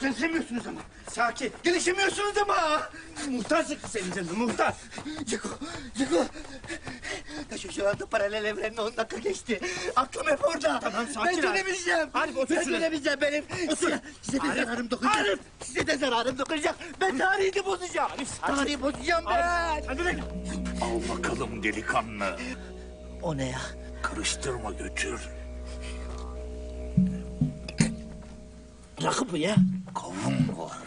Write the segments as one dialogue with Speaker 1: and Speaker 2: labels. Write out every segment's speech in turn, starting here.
Speaker 1: Gelişemiyorsunuz ama. Sakin. Gelişemiyorsunuz ama. Muhtar sıktı senin canını muhtar.
Speaker 2: Ceko, Ceko. Taşı şu anda paralel evrenle 10 dakika geçti. Aklım hep orada.
Speaker 1: Tamam, sakin
Speaker 2: Ben
Speaker 1: Arif.
Speaker 2: dönemeyeceğim.
Speaker 1: Arif, otur
Speaker 2: Ben
Speaker 1: şuraya.
Speaker 2: dönemeyeceğim benim. Size, size de
Speaker 1: Arif,
Speaker 2: zararım dokunacak.
Speaker 1: Arif.
Speaker 2: Size de zararım dokunacak. Ben tarihini bozacağım.
Speaker 1: sakin.
Speaker 2: Tarihi bozacağım ben.
Speaker 1: Hadi de.
Speaker 3: Al bakalım delikanlı.
Speaker 2: O ne ya?
Speaker 3: Karıştırma götür.
Speaker 2: Rakı bu ya.
Speaker 3: Kavun var.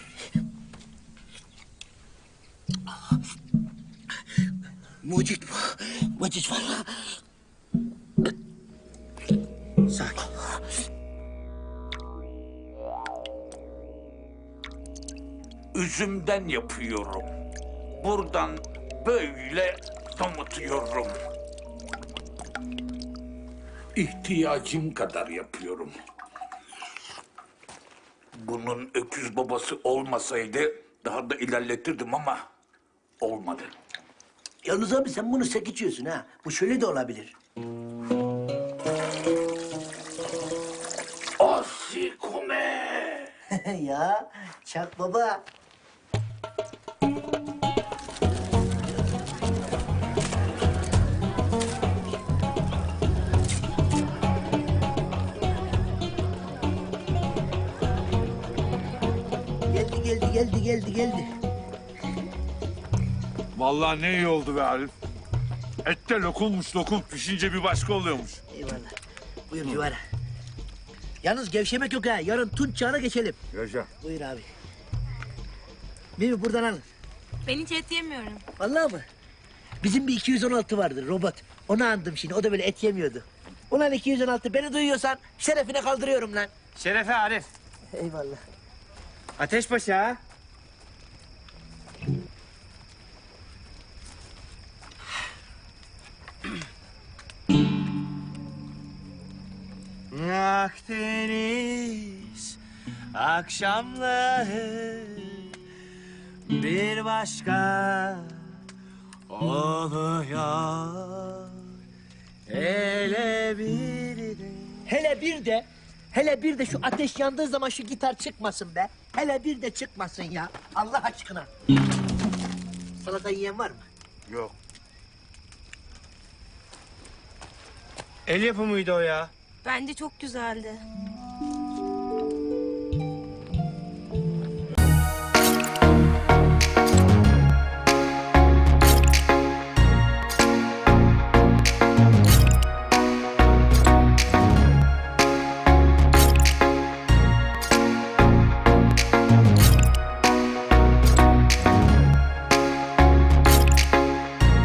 Speaker 2: Mucit bu. Mucit valla.
Speaker 1: Sakin.
Speaker 3: Üzümden yapıyorum. Buradan böyle damıtıyorum. İhtiyacım kadar yapıyorum. Bunun öküz babası olmasaydı daha da ilerletirdim ama olmadı.
Speaker 2: Yalnız abi sen bunu sek içiyorsun ha. Bu şöyle de olabilir.
Speaker 3: Asikome!
Speaker 2: ya Çak baba. Geldi geldi geldi geldi.
Speaker 4: Vallahi ne iyi oldu be Arif. Et de lokummuş lokum. Pişince bir başka oluyormuş.
Speaker 2: Eyvallah. Buyur Civara. Yalnız gevşemek yok ha. Yarın tunç çağına geçelim.
Speaker 4: Yaşa.
Speaker 2: Buyur abi. Mimi buradan alın.
Speaker 5: Ben hiç et yemiyorum.
Speaker 2: Vallahi mı? Bizim bir 216 vardı robot. Onu andım şimdi. O da böyle et yemiyordu. Ulan 216 beni duyuyorsan şerefine kaldırıyorum lan.
Speaker 1: Şerefe Arif.
Speaker 2: Eyvallah.
Speaker 1: Ateşbaşı ha. Akdeniz akşamları bir başka oluyor. Hele bir de
Speaker 2: Hele bir de hele bir de şu ateş yandığı zaman şu gitar çıkmasın be. Hele bir de çıkmasın ya. Allah aşkına. Salata yiyen var mı?
Speaker 4: Yok.
Speaker 1: El yapımıydı o ya.
Speaker 5: Bence çok güzeldi.